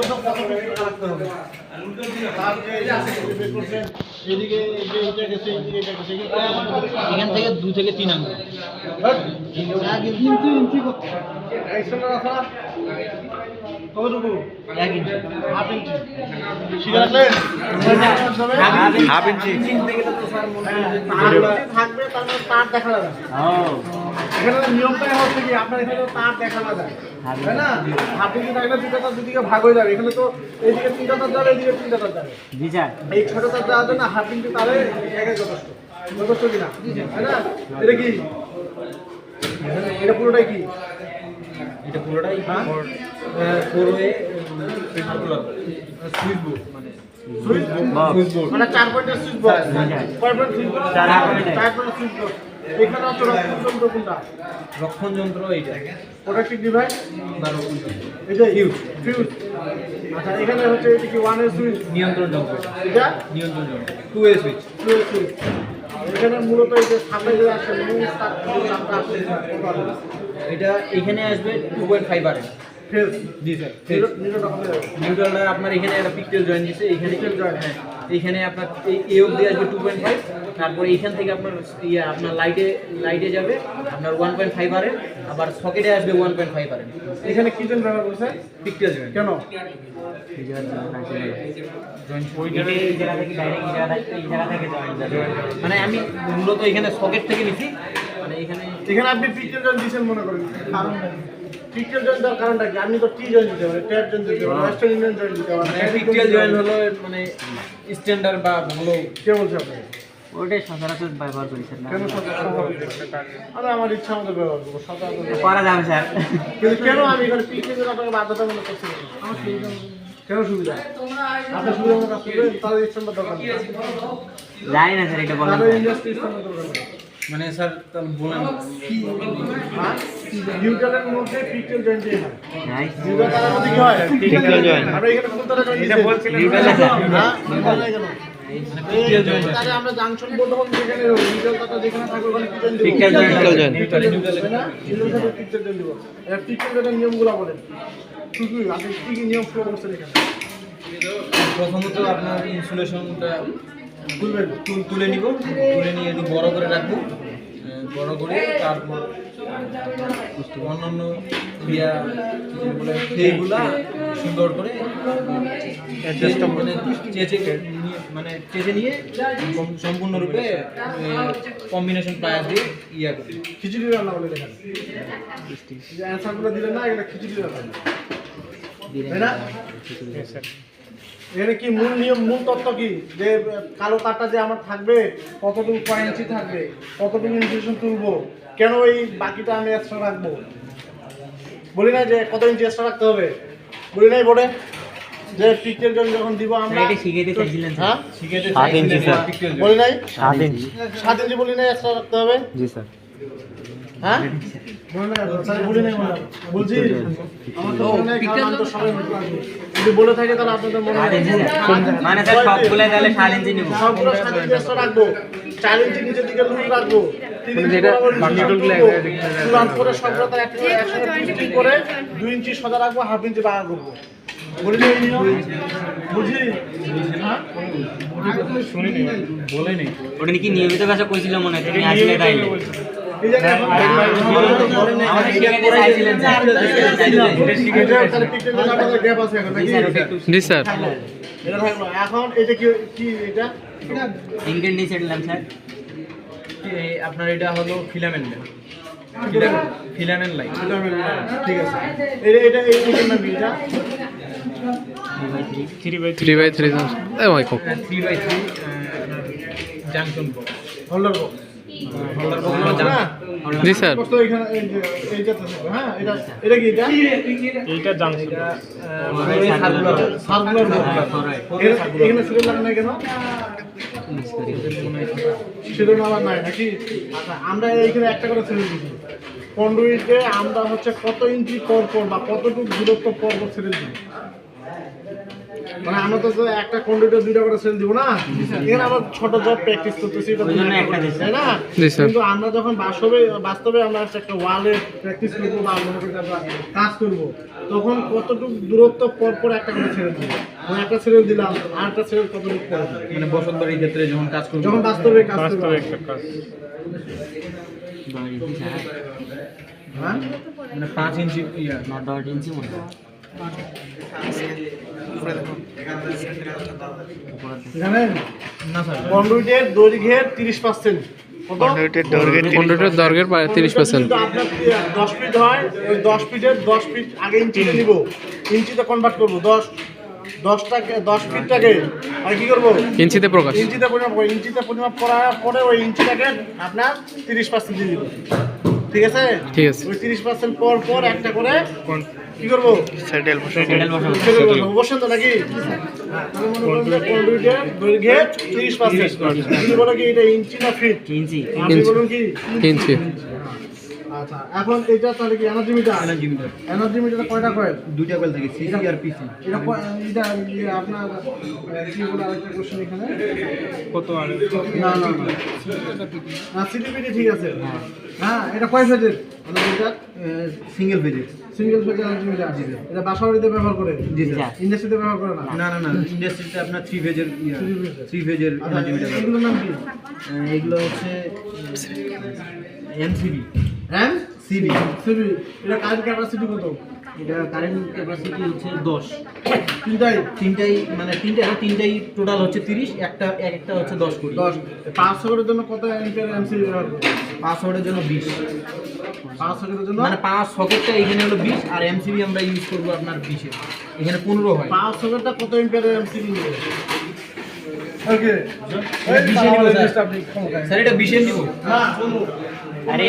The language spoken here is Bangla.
এগুলো সব কত রাখতে হবে? এখান থেকে দু থেকে তিন হ্যাঁ? ইঞ্চি ইঞ্চি। করতে ইঞ্চি। Half inch. ঠিক আছে হাফ ইঞ্চি থাকবে মানে তার দেখা যাবে। এখানে নিয়মটাই হচ্ছে কি আপনার এখানে তো তার দেখা না যায় তাই না? হাফ ইঞ্চি থাকলে দুটো তার দুদিকে ভাগ হয়ে যাবে এখানে তো এইদিকে তিনটা তার যাবে এইদিকে তিনটা তার। যাবে জি স্যার। এই ছোট তার যাওয়ার জন্য হাফ ইঞ্চি তারে একাই যথেষ্ট। যথেষ্ট কিনা তাই না? এটা কি? এটা পুরোটাই কি? এটা পুরোটাই? ফোর ওয়ে সুইচ মানে চার পয়েন্টের সুইচ বক্স চার পয়েন্টের। সুইচ বক্স এখানে রক্ষণ কোনটা? রক্ষণ যন্ত্র এইটা প্রোটেক্টিভ ডিভাইস? বা রক্ষণ যন্ত্র এটা আচ্ছা এখানে হচ্ছে এটা কি ওয়ান সুইচ নিয়ন্ত্রণ যন্ত্র এটা? নিয়ন্ত্রণ যন্ত্র টু সুইচ টু সুইচ এখানে মূলত এই যে সামনে যে মূল তার? এটা এখানে আসবে টু পয়েন্ট ফাইভ আর ফেজ জি স্যার হয়ে নিউট্রালটা আপনার এখানে একটা পিকটেল জয়েন দিছে এখানে joint। হ্যাঁ। এইখানে আপনার এই এ অবধি আসবে টু পয়েন্ট ফাইভ তারপরে এইখান থেকে আপনার ইয়ে আপনার লাইটে লাইটে যাবে আপনার ওয়ান পয়েন্ট ফাইভ আর আবার সকেটে আসবে ওয়ান পয়েন্ট ফাইভ আর এখানে কি জন্য ব্যবহার করছে পিকটেল জয়েন কেন? মানে আমি মূলত এখানে সকেট থেকে নিছি মানে এখানে এখানে আপনি পিকচার জয়েন দিয়েছেন মনে করেন। পিকচার জয়েন দেওয়ার কারণটা কি? আপনি তো টি জয়েন দিতে পারেন ট্যাপ জয়েন দিতে পারেন ওয়েস্টার্ন ইউনিয়ন জয়েন দিতে পারেন জয়েন হলো মানে স্ট্যান্ডার্ড বা ভালো। কে বলছে আপনাকে? ওটাই সচরাচর ব্যবহার করি স্যার কেন সচরাচর আমার ইচ্ছা মতো ব্যবহার করব সচরাচর করা যাবে স্যার। কিন্তু কেন আমি এখানে পিকচার জন্য আপনাকে বাধ্যতামূলক করছি আমার কেন সুবিধা? আপনার সুবিধা মতো তাদের ইচ্ছা মতো দরকার নেই। যাই না স্যার এটা বলেন ইন্ডাস্ট্রি ইচ্ছা মতো দরকার নেই। মানে স্যার তাহলে বলেন। হ্যাঁ? নিউটনের মধ্যে পিকচার জয়েন দিয়ে হয়। হ্যাঁ, নিউটন মধ্যে কি হয়? Pickle joint। আমরা এখানে কোন তারে জয়েন দিয়েছি নিউটন না। হ্যাঁ? কেন পিকটেল জয়েন তাহলে আমরা জাংশন বোর্ড হল যেখানে নিউটন তারটা যেখানে থাকবে ওখানে সাথে পিকচার জয়েন দিব। পিকচার জয়েন্টের নিয়মগুলো বলেন। কি কি? আপনি কি কি নিয়ম ফলো করছেন এখানে? প্রথমত আপনার ইনসুলেশনটা তুলে নিব। তুলে নিয়ে একটু বড় করে রাখব। বড় করে তারপর অন্যান্য ইয়া যেগুলো সেইগুলা সুন্দর করে মানে চেচে নিয়ে- মানে চেচে নিয়ে সম- সম্পূর্ণরূপে কম্বিনেশন পায়াস দিয়ে ইয়া করি। খিচুড়ি রান্না বলে দেখেন যে অ্যান্সারগুলো দিলেন না এটা খিচুড়ি রান্না তাই না? এখানে কি মূল নিয়ম মূল তত্ত্ব কি? যে কালো তারটা যে আমার থাকবে কতটুকু কয় ইঞ্চি থাকবে কতটুকু ইনসুলেশন তুলবো কেন এই বাকিটা আমি এক্সট্রা রাখব? বলি না যে কত ইঞ্চি এক্সট্রা রাখতে হবে? বলি নাই বোর্ডে? যে পিকচার জন্য যখন দিব আমরা এটা শিখাইতে চাইছিলেন হ্যাঁ? সাত ইঞ্চি, চাইছিলেন স্যার। বলি নাই? সাত ইঞ্চি সাত ইঞ্চি বলি নাই এক্সট্রা রাখতে হবে? জি স্যার। হ্যাঁ? বলি মনে থাকে তাহলে আপনাদের মনে সাত হয় মানে স্যার সবগুলো তাহলে সাত ইঞ্চি নিব সবগুলো সাত ইঞ্চি রাখব। চার ইঞ্চি নিচের দিকে লুজ রাখব। সবগুলো একসাথে করে দুই ইঞ্চি সোজা রাখব হাফ ইঞ্চি করব। হ্যাঁ? শুনিনি। বলেনি ওটা কি নিয়মিত ভাষা কইছিল মনে হয় জি স্যার। এখন এটা কি কি এটা ইংরেজি স্যার আপনার এটা হলো ফিলামেন্ট। Filament light. ঠিক আছে এটা এটা এই নাম এটা three by three by junction holder box G sir. হ্যাঁ? আচ্ছা আমরা এইখানে একটা করে দিচ্ছি আমরা হচ্ছে কত ইঞ্চি পর পর বা কতটুকু দূরত্ব পর পর সিরিয়াল দিই? মানে আমরা তো একটা কন্ডিউটার দুইটা করে সেল দিব না? এখানে আমরা ছোট জব প্র্যাকটিস করতেছি এটা একটা না? কিন্তু আমরা যখন বাস্তবে বাস্তবে আমরা একটা ওয়ালে প্র্যাকটিস করব বা আমরা কাজ করব তখন কতটুকু দূরত্ব পর পর একটা করে ছেড়ে দিব? মানে একটা ছেড়ে দিলাম আর একটা ছেড়ে কতটুকু মানে বসত বাড়ির ক্ষেত্রে যখন কাজ করব যখন বাস্তবে কাজ করব। দশ ইঞ্চি স্যার হ্যাঁ? মানে পাঁচ ইঞ্চি ইয়া না ইঞ্চি মনে হয়। কন্ডুইটের দৈর্ঘ্যের তিরিশ পার্সেন্ট কন্ডুইটের দৈর্ঘ্যের তিরিশ পার্সেন্ট আপনার দশ ফিট হয় ওই দশ ফিটের দশ ফিট আগে ইঞ্চিতে নিব। ইঞ্চিতে কনভার্ট করব দশ দশটাকে দশ ফিটটাকে আর কি করব? ইঞ্চিতে প্রকাশ। ইঞ্চিতে পরিমাপ ইঞ্চিতে পরিমাপ করার পরে ওই ইঞ্চিটাকে আপনার তিরিশ পার্সেন্ট দিয়ে দিব। ঠিক আছে? ঠিক আছে। ওই তিরিশ পার্সেন্ট পর পর একটা করে কি করব? স্যান্ডেল বসাবো। বসেন তো নাকি? দৈর্ঘ্যে তিরিশ পার্সেন্ট বলো কি এটা ইঞ্চি না ফিট? ইঞ্চি। আপনি বলুন কি? ইঞ্চি। আচ্ছা এখন এটা তাহলে কি energy meter energy meter energy meter কয়টা কয়েল দুইটা কয়েল থাকে সিসি আর পিসি এটা এটা ইয়ে আপনার কি বলে আরেকটা কোশ্চেন এখানে? কত আর? না না না। সিটিপিটি ঠিক আছে। হ্যাঁ এটা কয় ফেজের এনার্জি মিটার সিঙ্গেল পেজে সিঙ্গেল ফেজ এনার্জি মিটার এটা বাসা বাড়িতে ব্যবহার করে? জি স্যার। ইন্ডাস্ট্রিতে ব্যবহার করে না? না না না ইন্ডাস্ট্রিতে আপনার থ্রি এর। থ্রি আচ্ছা এনার্জি মিটার এগুলোর নাম কি? এগুলো হচ্ছে এমসিবি হ্যাঁ সিবি সিবি এটা কারেন্ট ক্যাপাসিটি কত? এটা কারেন্ট ক্যাপাসিটি হচ্ছে দশ। তিনটাই? তিনটাই মানে তিনটা তিনটাই টোটাল হচ্ছে তিরিশ একটা এক একটা হচ্ছে দশ কোটি। দশ। পাঁচ সকেটের জন্য কত অ্যাম্পিয়ার এমসি ব্যবহার করবে পাঁচ শটের জন্য বিশ। পাঁচ সকেটের জন্য? মানে পাঁচ সকেটটা এখানে হলো বিশ আর এমসিবি আমরা ইউজ করব আপনার বিশে এখানে পনেরো হয়। পাঁচ সকেটটা কত অ্যাম্পিয়ার এমসি নেবে ওকে স্যার। স্যার এটা বিশে নিব। না আরে